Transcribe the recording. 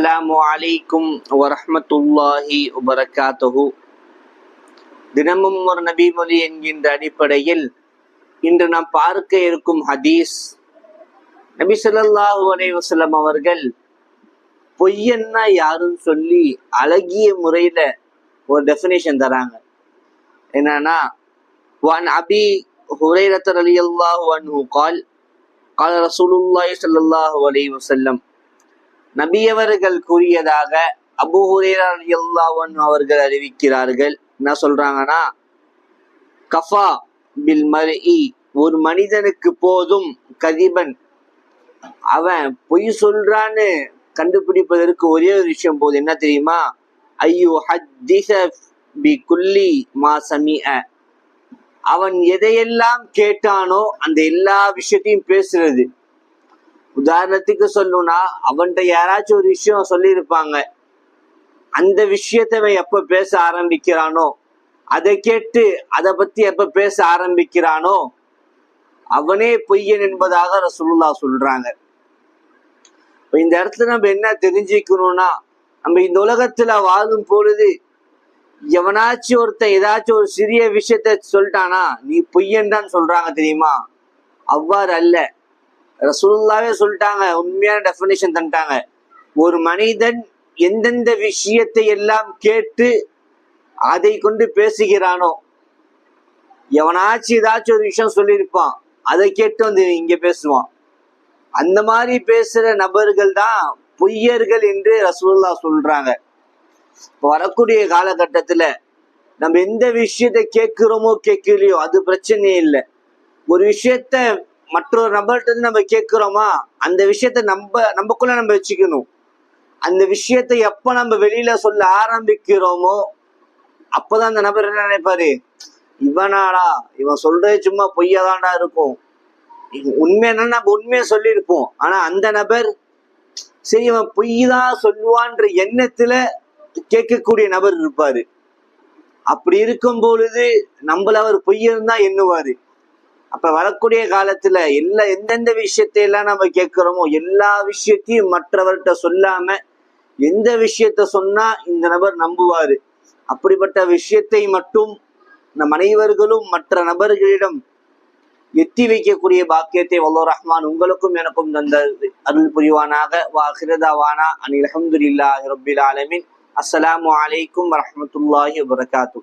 அஸ்ஸலாமு அலைக்கும் வரஹ்மத்துல்லாஹி வபரகாத்துஹு தினமும் ஒரு நபிமொழி என்கின்ற அடிப்படையில் இன்று நாம் பார்க்க இருக்கும் ஹதீஸ் நபி ஸல்லல்லாஹு அலைஹி வஸல்லம் அவர்கள் பொய்யன்னா யாருன்னு சொல்லி அழகிய முறையில ஒரு டெஃபினேஷன் தராங்க என்னன்னா وعن أبي هريرة رضي الله عنه قال قال رسول الله صلى الله عليه وسلم நபியவர்கள் கூறியதாக அபு ஹுரேரா அவர்கள் அறிவிக்கிறார்கள். என்ன சொல்றாங்கன்னா கஃபா பில் மரி ஒரு மனிதனுக்கு போதும் கதிபன். அவன் பொய் சொல்றான்னு கண்டுபிடிப்பதற்கு ஒரே ஒரு விஷயம் போது என்ன தெரியுமா? ஐயோ ஹத்திச பி குல்லி மா சமி அவன் எதையெல்லாம் கேட்டானோ அந்த எல்லா விஷயத்தையும் பேசுறது. உதாரணத்துக்கு சொல்லணும்னா அவன்கிட்ட யாராச்சும் ஒரு விஷயம் சொல்லியிருப்பாங்க. அந்த விஷயத்தவன் எப்போ எப்ப பேச ஆரம்பிக்கிறானோ அதை கேட்டு அதை பத்தி எப்ப பேச ஆரம்பிக்கிறானோ அவனே பொய்யன் என்பதாக ரசூலுல்லா சொல்றாங்க. இப்போ இந்த இடத்துல நம்ம என்ன தெரிஞ்சுக்கணும்னா நம்ம இந்த உலகத்துல வாழும் பொழுது எவனாச்சும் ஒருத்தன் ஏதாச்சும் ஒரு சிறிய விஷயத்த சொல்லிட்டானா நீ பொய்யன் தான் சொல்றாங்க தெரியுமா? அவ்வாறு அல்ல. ரசூல்லாவே சொல்லிட்டாங்க உண்மையான டெஃபினேஷன் தந்துட்டாங்க. ஒரு மனிதன் எந்தெந்த விஷயத்தை எல்லாம் கேட்டு அதை கொண்டு பேசுகிறானோ எவனாச்சும் ஏதாச்சும் ஒரு விஷயம் சொல்லியிருப்பான் அதை கேட்டு வந்து இங்க பேசுவான். அந்த மாதிரி பேசுற நபர்கள் தான் பொய்யர்கள் என்று ரசூல்லா சொல்றாங்க. இப்போ வரக்கூடிய காலகட்டத்துல நம்ம எந்த விஷயத்தை கேட்கிறோமோ கேட்கலையோ அது பிரச்சனையே இல்லை. ஒரு விஷயத்த மற்றொரு நபர்கிட்ட இருந்து நம்ம கேட்கிறோமா? அந்த விஷயத்த நம்ம நமக்குள்ள நம்ம வச்சுக்கணும். அந்த விஷயத்தை எப்ப நம்ம வெளியில சொல்ல ஆரம்பிக்கிறோமோ அப்பதான் அந்த நபர் என்ன நினைப்பாரு? இவனாடா இவன் சொல்றது சும்மா பொய்யாதான்டா இருக்கும். இது உண்மை என்னன்னா நம்ம உண்மையை சொல்லியிருப்போம். ஆனா அந்த நபர் சரி இவன் பொய் தான் சொல்லுவான்ற எண்ணத்துல கேட்கக்கூடிய நபர் இருப்பாரு. அப்படி இருக்கும் பொழுது நம்மள அவர் பொய்யன்னு தான் எண்ணுவாரு. அப்ப வரக்கூடிய காலத்துல எல்லா எந்தெந்த விஷயத்தை எல்லாம் நம்ம கேட்கிறோமோ எல்லா விஷயத்தையும் மற்றவர்கிட்ட சொல்லாம எந்த விஷயத்த சொன்னா இந்த நபர் நம்புவாரு? அப்படிப்பட்ட விஷயத்தை மட்டும் நம் அனைவர்களும் மற்ற நபர்களிடம் எத்தி வைக்கக்கூடிய பாக்கியத்தை வல்லோ ரஹ்மான் உங்களுக்கும் எனக்கும் தந்த அருள் புரிவானாக. வா ஹிரதாவானா அனில் அஹமதுல்லாஹி ரபில் ஆலமின். அஸ்ஸலாமு வலைக்கும் வரமத்துல்லாஹி வரகாத்து